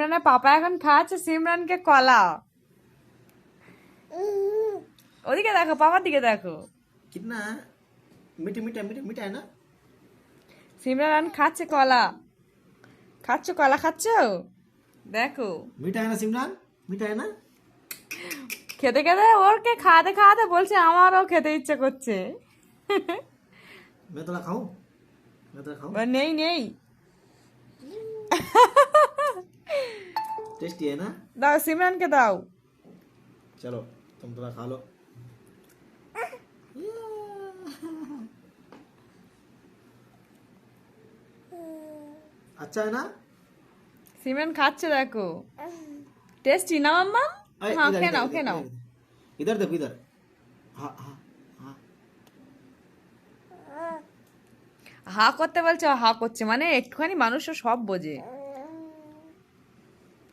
সিমরানের পাপা এখন খাওয়াচ্ছে সিমরানকে কলা ওদিকে দেখো পাপার দিকে দেখো কিনা মিঠে মিঠা মিঠে মিঠা না সিমরান খাচ্ছে কলা খাচ্ছো কলা খাচ্ছো দেখো মিঠা না সিমরান মিঠা না খেতে খেতে ওরকে খাওয়াতে খাওয়াতে বলছে আমারও খেতে ইচ্ছে করছে মেতলা খাও মেতলা খাও নেই নেই टेस्टी है ना দাও সিমরানকে দাও चलो तुम थोड़ा खा लो अच्छा है ना সিমরান খাচ্ছে দেখো টেস্টি না মাম্মা अरे, হ্যাঁ इधर, খেয়ে इधर, নাও इधर, খেয়ে নাও इधर, इधर देखो इधर हाँ हाँ हाँ হা করতে বলছে ও হা করছে মানে একটুখানি মানুষও সব বোঝে